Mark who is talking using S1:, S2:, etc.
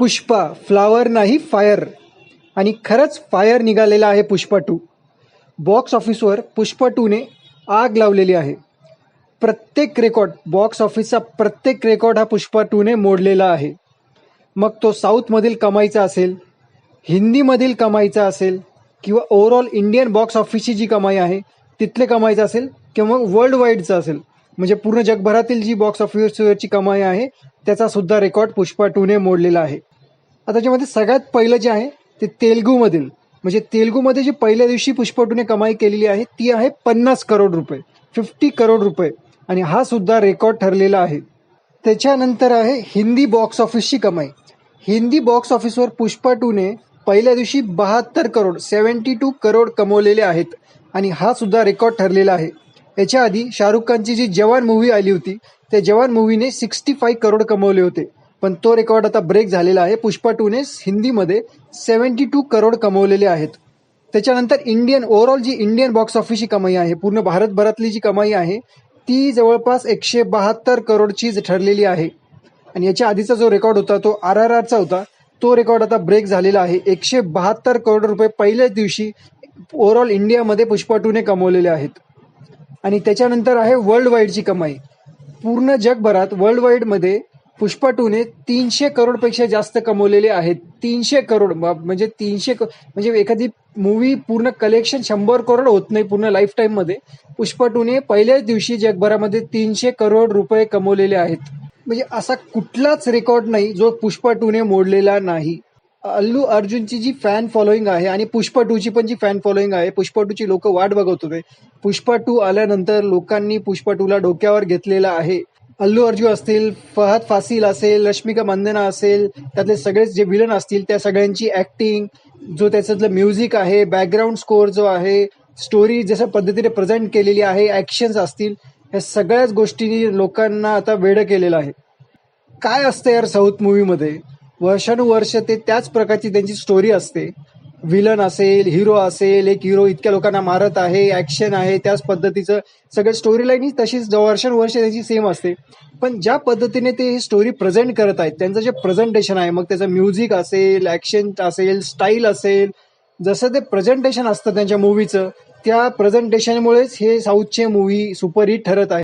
S1: Pushpa flower नाही fire. आणि खरंच फायर निघालेला आहे पुष्पा टू. बॉक्स ऑफिसवर पुष्पा टूने आग लावलेली आहे. प्रत्येक रेकॉर्ड बॉक्स ऑफिसचा प्रत्येक रेकॉर्ड हा पुष्पा टूने मोडलेला आहे. मग तो साऊथमधील कमाईचा असेल हिंदीमधील कमाईचा असेल किंवा ओव्हरऑल इंडियन बॉक्स ऑफिसची जी कमाई आहे तिथले कमाईचं असेल किंवा वर्ल्ड वाईडचं असेल. म्हणजे पूर्ण जगभरातील जी बॉक्स ऑफिसवरची कमाई आहे त्याचा सुद्धा रेकॉर्ड पुष्पा टूने मोडलेला आहे. आता त्याच्यामध्ये सगळ्यात पहिलं जे आहे ते तेलगूमधील म्हणजे तेलगूमध्ये जी पहिल्या दिवशी पुष्पटूने कमाई केलेली आहे ती आहे पन्नास करोड रुपये फिफ्टी करोड रुपये. आणि हा सुद्धा रेकॉर्ड ठरलेला आहे. त्याच्यानंतर आहे हिंदी बॉक्स ऑफिसची कमाई. हिंदी बॉक्स ऑफिसवर पुष्पा टूने पहिल्या दिवशी बहात्तर करोड सेवन्टी टू करोड कमवलेले आहेत. आणि हा सुद्धा रेकॉर्ड ठरलेला आहे. याच्या आधी शाहरुख खानची जी जवान मूव्ही आली होती त्या जवान मूव्हीने सिक्स्टी फाय करोड कमवले होते. पण तो रेकॉर्ड आता ब्रेक झालेला आहे. पुष्पा टूने हिंदीमध्ये सेवन्टी टू करोड कमवलेले आहेत. त्याच्यानंतर इंडियन ओव्हरऑल जी इंडियन बॉक्स ऑफिसची कमाई आहे पूर्ण भारतभरातली जी कमाई आहे ती जवळपास एकशे बहात्तर करोडचीच ठरलेली आहे. आणि याच्या आधीचा जो रेकॉर्ड होता तो आर आर आरचा होता तो रेकॉर्ड आता ब्रेक झालेला आहे. एकशे बहात्तर करोड रुपये पहिल्याच दिवशी ओव्हरऑल इंडियामध्ये पुष्पा टूने कमवलेले आहेत. आणि त्याच्यानंतर आहे वर्ल्ड वाईडची कमाई. पूर्ण जगभरात वर्ल्ड वाईडमध्ये पुष्पा टूने तीनशे करोडपेक्षा जास्त कमवलेले आहेत. तीनशे करोड म्हणजे तीनशे क- म्हणजे एखादी मूवी पूर्ण कलेक्शन शंभर करोड होत नाही पूर्ण लाईफ टाईममध्ये पुष्पा टूने पहिल्याच दिवशी जगभरामध्ये तीनशे करोड रुपये कमवलेले आहेत. म्हणजे असा कुठलाच रेकॉर्ड नाही जो पुष्पा टूने मोडलेला नाही. अल्लू अर्जुनची जी फॅन फॉलोईंग आहे आणि पुष्पा टूची पण जी फॅन फॉलोईंग आहे पुष्पा टूची लोक वाट बघत होते. पुष्पा टू आल्यानंतर लोकांनी पुष्पा टूला डोक्यावर घेतलेला आहे. अल्लू अर्जुन असतील फहद फासिल असेल रश्मिका मंदना असेल त्यातले सगळेच जे विलन असतील त्या सगळ्यांची ऍक्टिंग जो त्याच्यातलं म्युझिक आहे बॅकग्राऊंड स्कोअर जो आहे स्टोरी जशा पद्धतीने प्रेझेंट केलेली आहे ऍक्शन्स असतील या सगळ्याच गोष्टींनी लोकांना आता वेड केलेलं आहे. काय असतं यार साऊथ मूवीमध्ये वर्षानुवर्ष ते त्याच प्रकारची त्यांची स्टोरी असते. विलन असेल हिरो असेल एक हिरो इतक्या लोकांना मारत आहे ऍक्शन आहे त्याच पद्धतीचं सगळं स्टोरी लाईन ही तशीच वर्षानुवर्ष त्याची सेम असते. पण ज्या पद्धतीने ते स्टोरी प्रेझेंट करत आहेत त्यांचं जे प्रेझेंटेशन आहे मग त्याचं म्युझिक असेल ऍक्शन असेल स्टाईल असेल जसं ते प्रेझेंटेशन असतं त्यांच्या मूवीचं त्या प्रेझेंटेशनमुळेच हे साऊथचे मूवी सुपरहिट ठरत आहे.